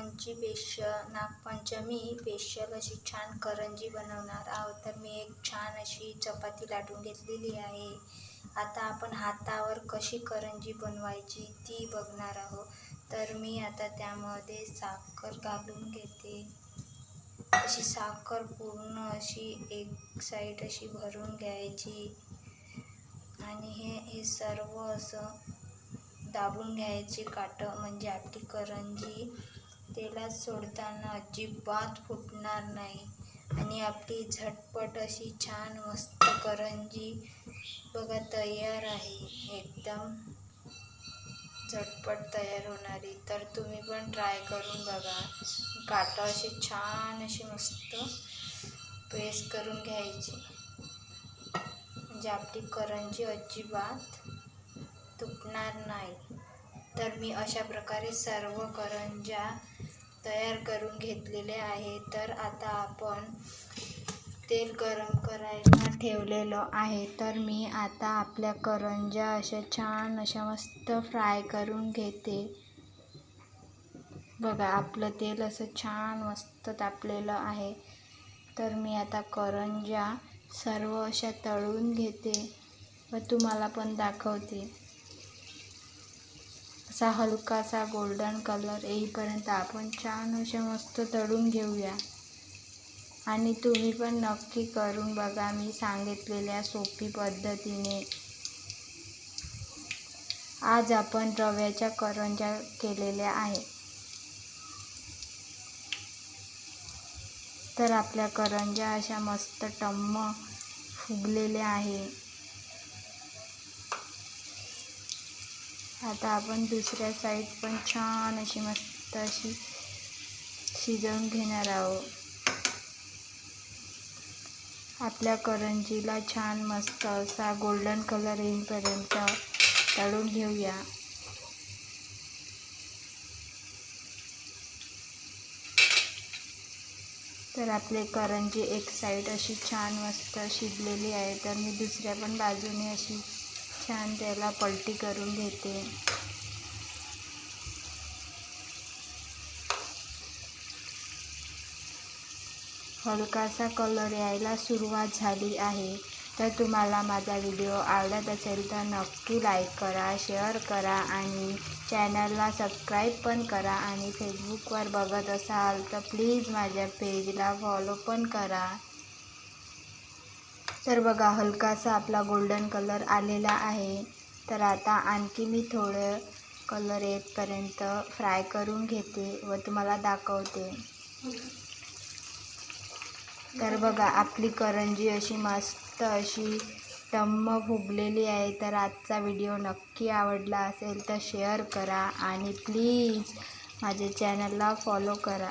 Nagpanchami special Nagpanchami बेशल अशी छान करंजी बनवणार आहोत. तर मी एक छान अशी चपाती लाटून घेतलेली आहे. आता आपण हातावर कशी करंजी बनवायची ती बघणार आहोत. तर मी आता त्यामध्ये साखर घालून घेते. अशी साखर पूर्ण अशी एक साईड अशी भरून घ्यायची. आणि हे हे सर्व असं दाबून घ्यायची काटं म्हणजे आपली करंजी तेलात सोडताना अजिबात फुटणार नाही. आणि आपली झटपट अशी छान मस्त करंजी बघा तयार आहे. एकदम झटपट तयार होणारी. तर तुम्ही पण ट्राय करून बघा. काटं अशी छान अशी मस्त प्रेस करून घ्यायची. म्हणजे आपली करंजी अजिबात तुटणार नाही. तर मी अशा प्रकारे सर्व करंज्या तयार करून घेतलेले आहे. तर आता आपण तेल गरम करायला ठेवलेलं आहे. तर मी आता आपल्या करंज्या अशा छान अशा मस्त फ्राय करून घेते. बघा आपलं तेल असं छान मस्त तापलेलं आहे. तर मी आता करंज्या सर्व अशा तळून घेते व तुम्हाला पण दाखवते. असा हलकासा गोल्डन कलर येईपर्यंत आपण छान अशा मस्त तळून घेऊया. आणि तुम्ही पण नक्की करून बघा मी सांगितलेल्या सोपी पद्धतीने. आज आपण रव्याच्या करंज्या केलेल्या आहे. तर आपल्या करंज्या अशा मस्त टम्म फुगलेल्या आहे. आता आपण दुसऱ्या साईड पण छान अशी मस्त अशी शिजवून घेणार आहोत. आपल्या करंजीला छान मस्त असा गोल्डन कलर येईपर्यंत तळून घेऊया. तर आपले करंजी एक साईड अशी छान मस्त शिजलेली आहे तर मी दुसऱ्या पण बाजूने अशी छान त्याला पलटी करून घेते. हलकासा कलर यायला सुरुवात झाली आहे. तर तुम्हाला माझा व्हिडिओ आवडत असेल तर नक्की लाईक करा शेअर करा आणि चॅनलला सबस्क्राईब पण करा आणि फेसबुकवर बघत असाल तर प्लीज माझ्या पेजला फॉलो पण करा. तर बघा हलकासा आपला गोल्डन कलर आलेला आहे. तर आता आणखी मी थोडं कलर येतपर्यंत फ्राय करून घेते व तुम्हाला दाखवते. तर बघा आपली करंजी अशी मस्त अशी टम्म फुगलेली आहे. तर आजचा व्हिडिओ नक्की आवडला असेल तर शेअर करा आणि प्लीज माझ्या चॅनलला फॉलो करा.